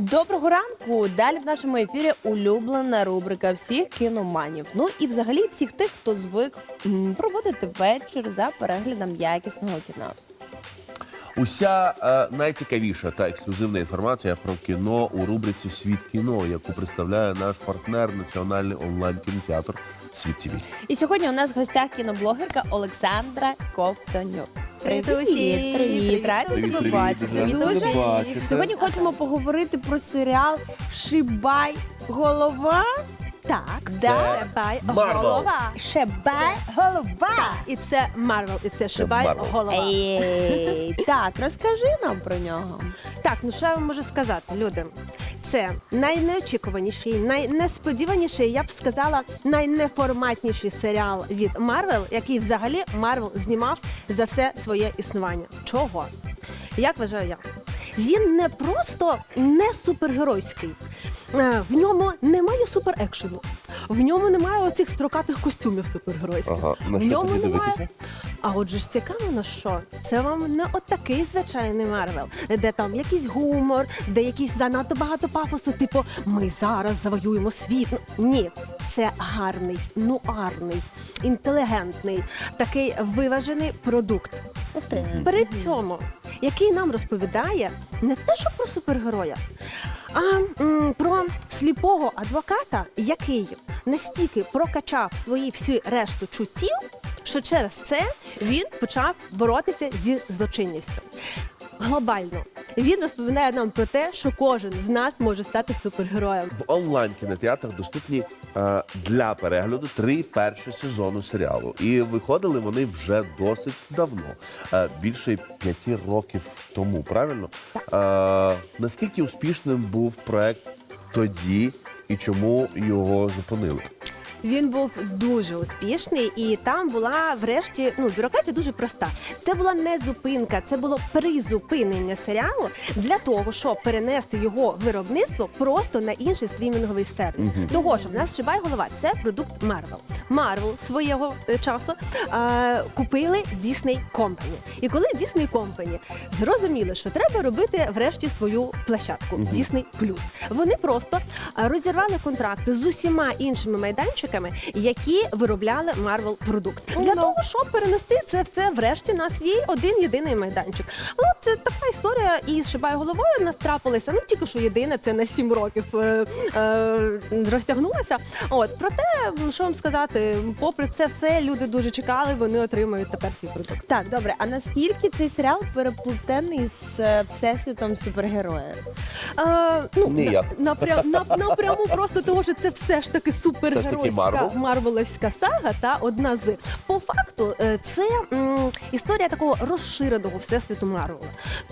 Доброго ранку! Далі в нашому ефірі улюблена рубрика всіх кіноманів. Ну і взагалі всіх тих, хто звик м, проводити вечір за переглядом якісного кіно. Уся е, найцікавіша та ексклюзивна інформація про кіно у рубриці Світ кіно, яку представляє наш партнер національний онлайн кінотеатр Світ ТВ. І сьогодні у нас в гостях кіноблогерка Олександра Ковтонюк. Привіт Привіт, привіт, раді привіт, тебе привіт, бачити. раді Дуже. бачити. Сьогодні хочемо поговорити про серіал Шибай голова. Так, Да. Шибай Marvel. голова. Шибай голова. І це Марвел, і це Шибай голова. Ей, так, розкажи нам про нього. Так, ну що я вам можу сказати, люди? Це найнеочікуваніший, найнесподіваніший, я б сказала, найнеформатніший серіал від Марвел, який взагалі Марвел знімав за все своє існування. Чого? Як вважаю я? Він не просто не супергеройський. Е, В ньому немає суперекшену. В ньому немає оцих строкатих костюмів супергеройських. Ага, на в що ньому тоді немає. дивитися? А отже ж цікаво на що? Це вам не отакий звичайний Марвел, де там якийсь гумор, де якийсь занадто багато пафосу, типу ми зараз завоюємо світ. Ну, Ні, це гарний, нуарний, інтелігентний, такий виважений продукт. При цьому, який нам розповідає не те, що про супергероя, а м, про сліпого адвоката, який настільки прокачав свої всі решту чуттів, що через це він почав боротися зі злочинністю. Глобально він розповідає нам про те, що кожен з нас може стати супергероєм. В онлайн кінотеатрах доступні е, для перегляду три перші сезону серіалу. І виходили вони вже досить давно, е, більше п'яти років тому. Правильно? Е, наскільки успішним був проект тоді і чому його зупинили? Він був дуже успішний, і там була врешті ну бюрократія дуже проста. Це була не зупинка, це було призупинення серіалу для того, щоб перенести його виробництво просто на інший стрімінговий сервіс. Мгм. Того що в нас шибай голова це продукт Marvel. Marvel свого е, часу е, купили Disney Company. І коли Disney Company зрозуміли, що треба робити врешті свою площадку Мгм. Disney Plus, вони просто е, розірвали контракти з усіма іншими майданчиками, які виробляли Marvel продукт для того, щоб перенести це все врешті на свій один єдиний майданчик. От е, така історія і з Шибай головою нас трапилася. Ну тільки що єдине, це на сім років е, е, розтягнулося. От проте, що вам сказати, попри це все люди дуже чекали. Вони отримають тепер свій продукт. Так, добре. А наскільки цей серіал переплутений з е, всесвітом супергероїв? Е, ну, Ніяк. на, напрям, на, напряму просто того, що це все ж таки супергеройська Марвел? марвелевська сага та одна з. По факту, е, це м, історія такого розширеного всесвіту Марвела.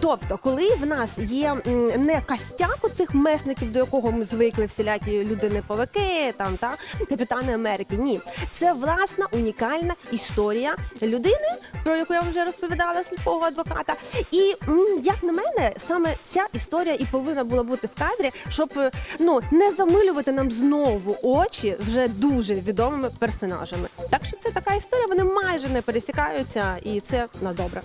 Тобто, коли в нас є м, не костяк у цих месників, до якого ми звикли, всілякі людини-повики, там та капітани Америки. Ні, це власна унікальна історія людини, про яку я вам вже розповідала, сліпого адвоката. І як на мене, саме ця історія і повинна була бути в кадрі, щоб е, ну не замилювати нам знову очі вже дуже відомими персонажами. Так що це така історія, вони майже не пересікаються, і це на добре.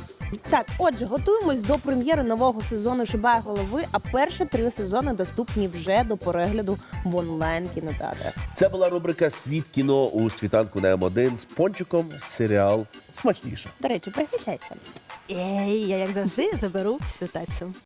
Так, отже, готуємось до прем'єри нового сезону Шибай голови, а перші три сезони доступні вже до перегляду в онлайн кінотеатрах. Це була рубрика Світ кіно у світанку на М1 з пончиком серіал смачніше. Речі, пригощайся. Ей, я як завжди заберу всю тацю.